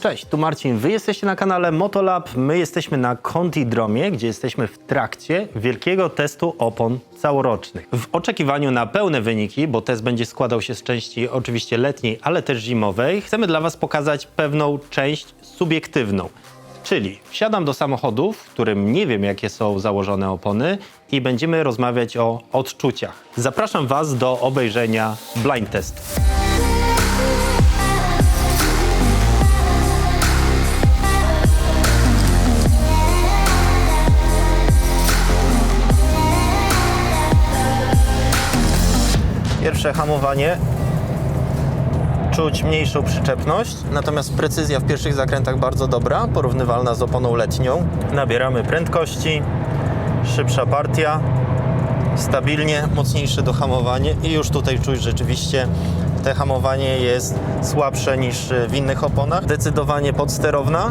Cześć, tu Marcin. Wy jesteście na kanale Motolab, my jesteśmy na Contidromie, gdzie jesteśmy w trakcie wielkiego testu opon całorocznych. W oczekiwaniu na pełne wyniki, bo test będzie składał się z części oczywiście letniej, ale też zimowej, chcemy dla Was pokazać pewną część subiektywną. Czyli wsiadam do samochodu, w którym nie wiem, jakie są założone opony i będziemy rozmawiać o odczuciach. Zapraszam Was do obejrzenia blind testu. Pierwsze hamowanie czuć mniejszą przyczepność, natomiast precyzja w pierwszych zakrętach bardzo dobra, porównywalna z oponą letnią. Nabieramy prędkości, szybsza partia, stabilnie, mocniejsze dohamowanie i już tutaj czuć rzeczywiście te hamowanie jest słabsze niż w innych oponach. Zdecydowanie podsterowna,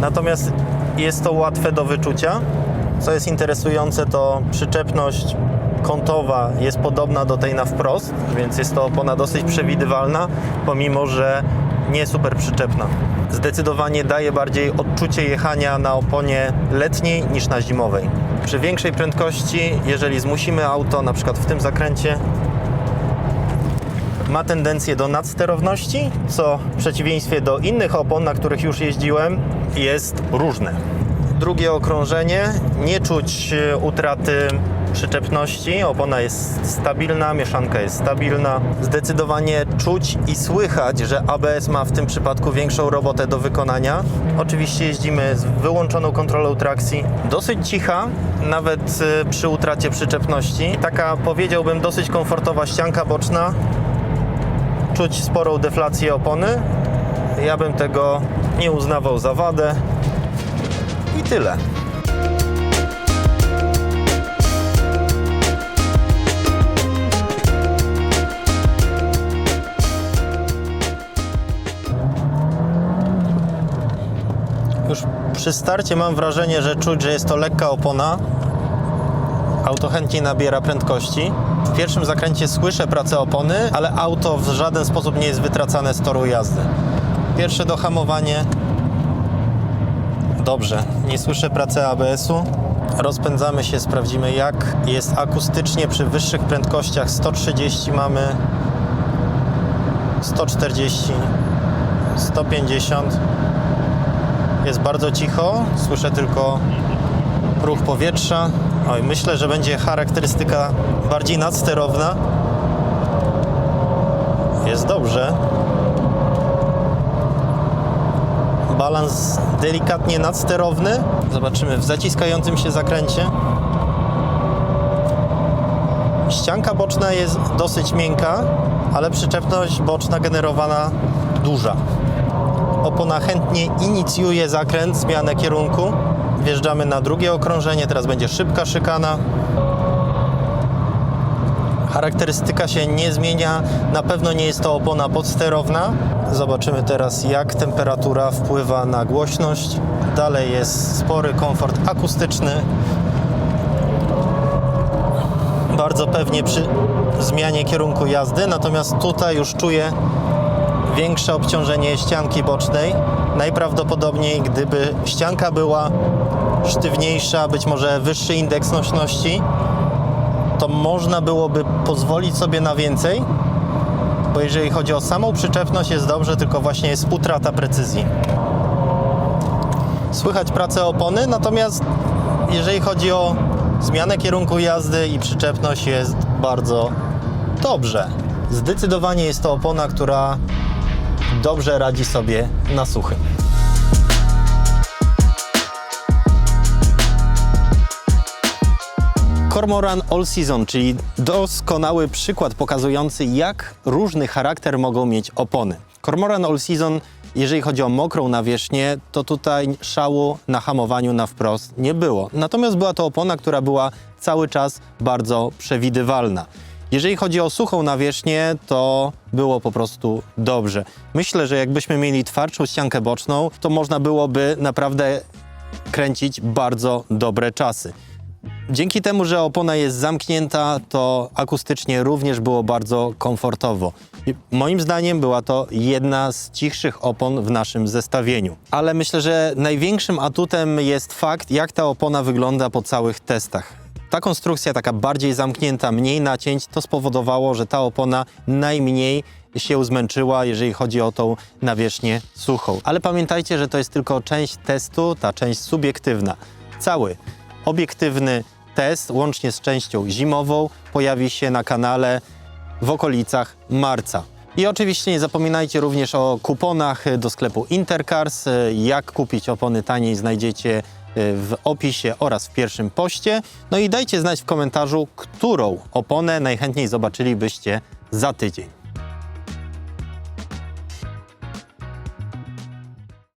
natomiast jest to łatwe do wyczucia. Co jest interesujące, to przyczepność kątowa jest podobna do tej na wprost, więc jest to opona dosyć przewidywalna, pomimo że nie super przyczepna. Zdecydowanie daje bardziej odczucie jechania na oponie letniej niż na zimowej. Przy większej prędkości, jeżeli zmusimy auto, na przykład w tym zakręcie, ma tendencję do nadsterowności, co w przeciwieństwie do innych opon, na których już jeździłem, jest różne. Drugie okrążenie, nie czuć e, utraty przyczepności, opona jest stabilna, mieszanka jest stabilna. Zdecydowanie czuć i słychać, że ABS ma w tym przypadku większą robotę do wykonania. Oczywiście jeździmy z wyłączoną kontrolą trakcji, dosyć cicha, nawet e, przy utracie przyczepności. Taka powiedziałbym dosyć komfortowa ścianka boczna, czuć sporą deflację opony. Ja bym tego nie uznawał za wadę. I tyle. Przy starcie mam wrażenie, że czuć, że jest to lekka opona. Auto chętnie nabiera prędkości. W pierwszym zakręcie słyszę pracę opony, ale auto w żaden sposób nie jest wytracane z toru jazdy. Pierwsze dohamowanie. Dobrze, nie słyszę pracy ABS-u. Rozpędzamy się, sprawdzimy jak jest akustycznie przy wyższych prędkościach. 130 mamy, 140, 150. Jest bardzo cicho, słyszę tylko ruch powietrza. Oj, myślę, że będzie charakterystyka bardziej nadsterowna. Jest dobrze. Balans delikatnie nadsterowny. Zobaczymy w zaciskającym się zakręcie. Ścianka boczna jest dosyć miękka, ale przyczepność boczna generowana duża. Opona chętnie inicjuje zakręt, zmianę kierunku. Wjeżdżamy na drugie okrążenie, teraz będzie szybka szykana. Charakterystyka się nie zmienia, na pewno nie jest to opona podsterowna. Zobaczymy teraz, jak temperatura wpływa na głośność. Dalej jest spory komfort akustyczny. Bardzo pewnie przy zmianie kierunku jazdy, natomiast tutaj już czuję większe obciążenie ścianki bocznej. Najprawdopodobniej, gdyby ścianka była sztywniejsza, być może wyższy indeks nośności, to można byłoby pozwolić sobie na więcej, bo jeżeli chodzi o samą przyczepność jest dobrze, tylko właśnie jest utrata precyzji. Słychać pracę opony, natomiast jeżeli chodzi o zmianę kierunku jazdy i przyczepność jest bardzo dobrze. Zdecydowanie jest to opona, która dobrze radzi sobie na suchym. Cormoran All Season, czyli doskonały przykład pokazujący, jak różny charakter mogą mieć opony. Cormoran All Season, jeżeli chodzi o mokrą nawierzchnię, to tutaj szału na hamowaniu na wprost nie było. Natomiast była to opona, która była cały czas bardzo przewidywalna. Jeżeli chodzi o suchą nawierzchnię, to było po prostu dobrze. Myślę, że jakbyśmy mieli twardszą ściankę boczną, to można byłoby naprawdę kręcić bardzo dobre czasy. Dzięki temu, że opona jest zamknięta, to akustycznie również było bardzo komfortowo. Moim zdaniem była to jedna z cichszych opon w naszym zestawieniu. Ale myślę, że największym atutem jest fakt, jak ta opona wygląda po całych testach. Ta konstrukcja taka bardziej zamknięta, mniej nacięć, to spowodowało, że ta opona najmniej się zmęczyła, jeżeli chodzi o tą nawierzchnię suchą. Ale pamiętajcie, że to jest tylko część testu, ta część subiektywna. Cały obiektywny test, łącznie z częścią zimową, pojawi się na kanale w okolicach marca. I oczywiście nie zapominajcie również o kuponach do sklepu Intercars. Jak kupić opony taniej znajdziecie w opisie oraz w pierwszym poście. No i dajcie znać w komentarzu, którą oponę najchętniej zobaczylibyście za tydzień.